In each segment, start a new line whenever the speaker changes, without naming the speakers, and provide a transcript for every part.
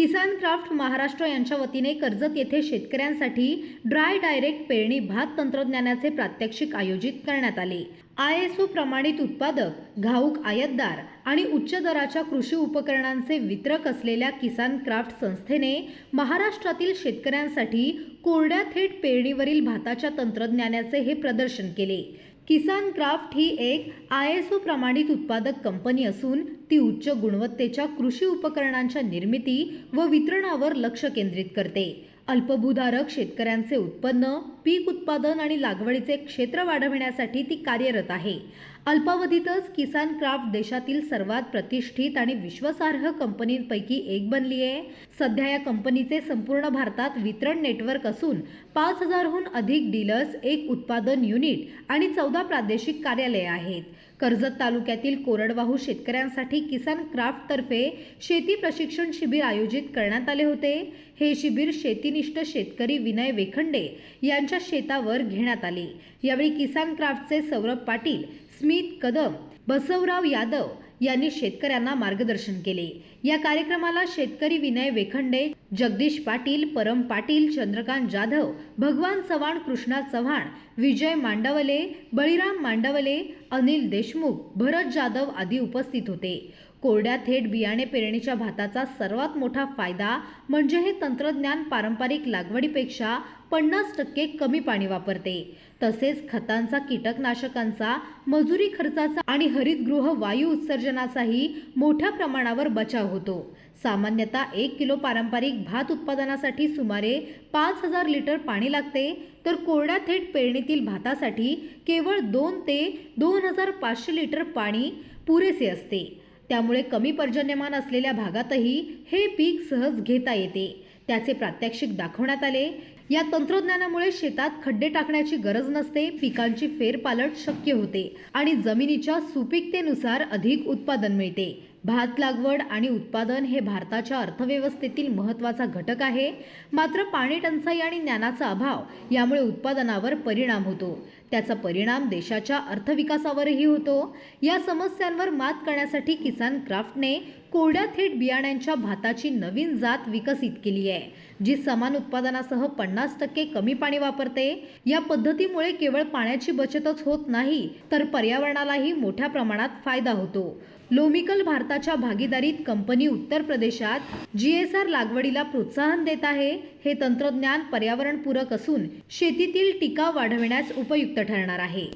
किसान craft Maharashtra यांच्या वतीने कर्जत येथे शेतकऱ्यांसाठी ड्राय डायरेक्ट पेरणी भात तंत्रज्ञानाचे प्रात्यक्षिक आयोजित करण्यात आले. आय एस ओ प्रमाणित उत्पादक घाऊक आयातदार आणि उच्च दराच्या कृषी उपकरणांचे वितरक असलेल्या किसान क्राफ्ट संस्थेने महाराष्ट्रातील शेतकऱ्यांसाठी कोरड्या थेट पेरणीवरील भाताच्या तंत्रज्ञानाचे हे प्रदर्शन केले. किसान क्राफ्ट ही एक आय एस ओ प्रमाणित उत्पादक कंपनी असून ती उच्च गुणवत्तेच्या कृषी उपकरणांच्या निर्मिती व वितरणावर लक्ष केंद्रित करते. अल्पभूधारक शेतकऱ्यांचे उत्पन्न पीक उत्पादन आणि लागवडीचे क्षेत्र वाढविण्यासाठी ती कार्यरत आहे. अल्पावधीतच किसान क्राफ्ट देशातील सर्वात प्रतिष्ठित आणि विश्वासार्ह कंपनींपैकी एक बनली आहे. सध्या या कंपनीचे संपूर्ण भारतात वितरण नेटवर्क असून पाच हजारहून अधिक डीलर्स एक उत्पादन युनिट आणि चौदा प्रादेशिक कार्यालये आहेत. कर्जत तालुक्यातील कोरडवाहू शेतकऱ्यांसाठी किसान क्राफ्टतर्फे शेती प्रशिक्षण शिबिर आयोजित करण्यात आले होते. हे शिबिर शेतीनिष्ठ शेतकरी विनय वेखंडे यांच्या शेतावर घेण्यात आले. यावेळी किसान क्राफ्टचे सौरभ पाटील स्मित कदम बसवराव यादव यांनी शेतकऱ्यांना मार्गदर्शन केले. या कार्यक्रमाला शेतकरी विनय वेखंडे जगदीश पाटील परम पाटील चंद्रकांत जाधव भगवान चव्हाण कृष्णा चव्हाण विजय मांडवले बळीराम मांडवले अनिल देशमुख भरत जाधव आदी उपस्थित होते. कोरड्या थेट बियाणे पेरणीच्या भाताचा सर्वात मोठा फायदा म्हणजे हे तंत्रज्ञान पारंपरिक लागवडीपेक्षा पन्नास टक्के कमी पाणी वापरते. तसेच खतांचा कीटकनाशकांचा मजुरी खर्चाचा आणि हरितगृह वायू उत्सर्जनाचाही मोठ्या प्रमाणावर बचाव होतो. सामान्यतः एक किलो पारंपरिक भात उत्पादनासाठी सुमारे पाच हजार लिटर पाणी लागते. तर कोरड्या थेट पेरणीतील भातासाठी केवळ दोन ते दोन हजार पाचशे लिटर पाणी पुरेसे असते. त्यामुळे कमी पर्जन्यमान असलेल्या भागातही हे पीक सहज घेता येते. त्याचे प्रात्यक्षिक दाखवण्यात आले. या तंत्रज्ञानामुळे शेतात खड्डे टाकण्याची गरज नसते पिकांची फेरपालट शक्य होते आणि जमिनीच्या सुपीकतेनुसार अधिक उत्पादन मिळते. भात लागवड आणि उत्पादन हे भारताच्या अर्थव्यवस्थेतील महत्त्वाचा घटक आहे. मात्र पाणी टंचाई आणि ज्ञानाचा अभाव यामुळे उत्पादनावर परिणाम होतो. त्याचा परिणाम देशाच्या अर्थविकासावरही होतो. या समस्यांवर मात करण्यासाठी किसान क्राफ्टने कोरड्या थेट बियाण्यांच्या भाताची नवीन जात विकसित केली आहे जी समान उत्पादनासह पन्नास टक्के कमी पाणी वापरते. या पद्धतीमुळे केवळ पाण्याची बचतच होत नाही तर पर्यावरणालाही मोठ्या प्रमाणात फायदा होतो. लोमिकल भारताच्या भागीदारीत कंपनी उत्तर प्रदेशात जीएसआर लागवडीला प्रोत्साहन देत आहे हे तंत्रज्ञान पर्यावरणपूरक असून शेतीतील टिकाव वाढविण्यास उपयुक्त ठरणार आहे.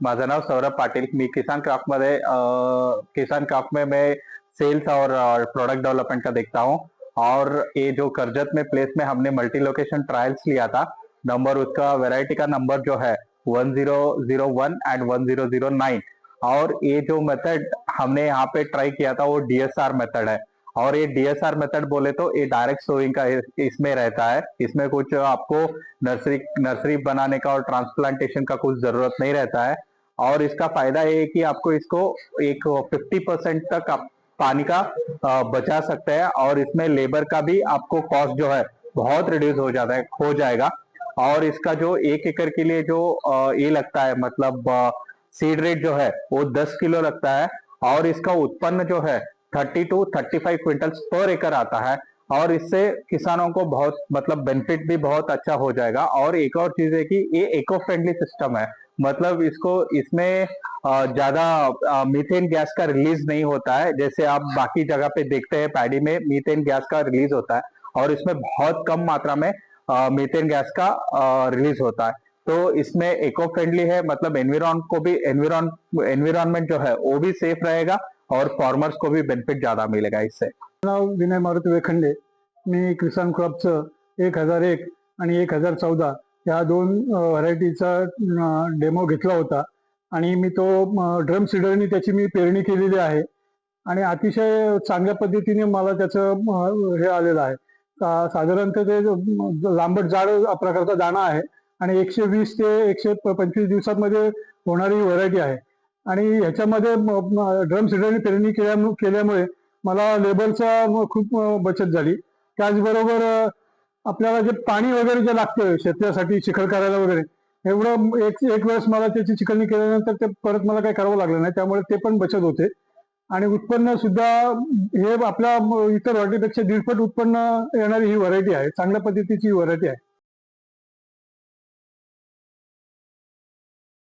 माझं नाव सौरभ पाटील. मी किसान क्राफ्टमध्ये किसान क्राफ्ट में मैं सेल्स और प्रोडक्ट डेवलपमेंट का देखता हूँ। और ये जो करजत में प्लेस में हमने मल्टी लोकेशन ट्रायल्स लिया था नंबर उसका वैरायटी का नंबर जो है one zero zero one and one zero zero nine और ये जो मेथड हमने यहाँ पे ट्राई किया था, वो डीएसआर मेथड है। और ये डीएसआर मेथड बोले तो ये डायरेक्ट सोइंग का इसमें रहता है। इसमें कुछ आपको नर्सरी नर्सरी बनाने का और ट्रांसप्लांटेशन का कुछ ज़रूरत नहीं रहता है। और इसका फ़ायदा ये है कि आपको इसको एक 50 परसेंट तक आप पानी का बचा सकते हैं और इसमें लेबर का भी आपको कॉस्ट जो है बहुत रिड्यूस हो जाता है, हो जाएगा। और इसका जो एक एकड़ के लिए जो ये लगता है मतलब सीड रेट जो है, वो 10 किलो लगता है। और इसका उत्पन्न जो है 30 टू 35 क्विंटल्स पर एकड़ आता है। और इससे किसानों को बहुत मतलब बेनिफिट भी बहुत अच्छा हो जाएगा। और एक और चीज़ है कि ये इको फ्रेंडली सिस्टम है। मतलब इसको, इसमें ज़्यादा मीथेन गैस का रिलीज़ नहीं होता है। जैसे आप बाकी जगह पे देखते हैं, पैडी में मीथेन गैस का रिलीज़ होता है और इसमें बहुत कम मात्रा में मीथेन गैस का रिलीज़ होता है। तो इसमें इको फ्रेंडली है मतलब एनविरॉन को भी एनविरॉन एनविरॉनमेंट जो है, वो भी सेफ़ रहेगा और फार्मर्स को भी बेनिफिट ज़्यादा मिलेगा इससे।
नाव विनय मारुती वेखंडे. मी किसान क्रॉपचं एक हजार एक आणि एक हजार चौदा या दोन व्हरायटीचा डेमो घेतला होता. आणि मी तो ड्रम सीडरनी त्याची मी पेरणी केलेली आहे. आणि अतिशय चांगल्या पद्धतीने मला त्याचं हे आलेलं आहे. साधारणतः ते लांबट जाड प्रकारचा दाणा आहे. आणि एकशे वीस ते एकशे पंचवीस दिवसांमध्ये होणारी व्हरायटी आहे. आणि ह्याच्यामध्ये ड्रम सीडरनी पेरणी केल्या केल्यामुळे मला लेबरचा खूप बचत झाली. त्याचबरोबर आपल्याला जे पाणी वगैरे जे लागतं शेतासाठी चिखल करायला वगैरे एवढं एक एक वेळेस मला त्याची चिखलणी केल्यानंतर ते परत मला काही करावं लागलं नाही. त्यामुळे ते पण बचत होते. आणि उत्पन्न सुद्धा हे आपल्या इतर व्हरायटीपेक्षा दीडपट उत्पन्न येणारी ही व्हरायटी आहे. चांगल्या पद्धतीची ही व्हरायटी आहे.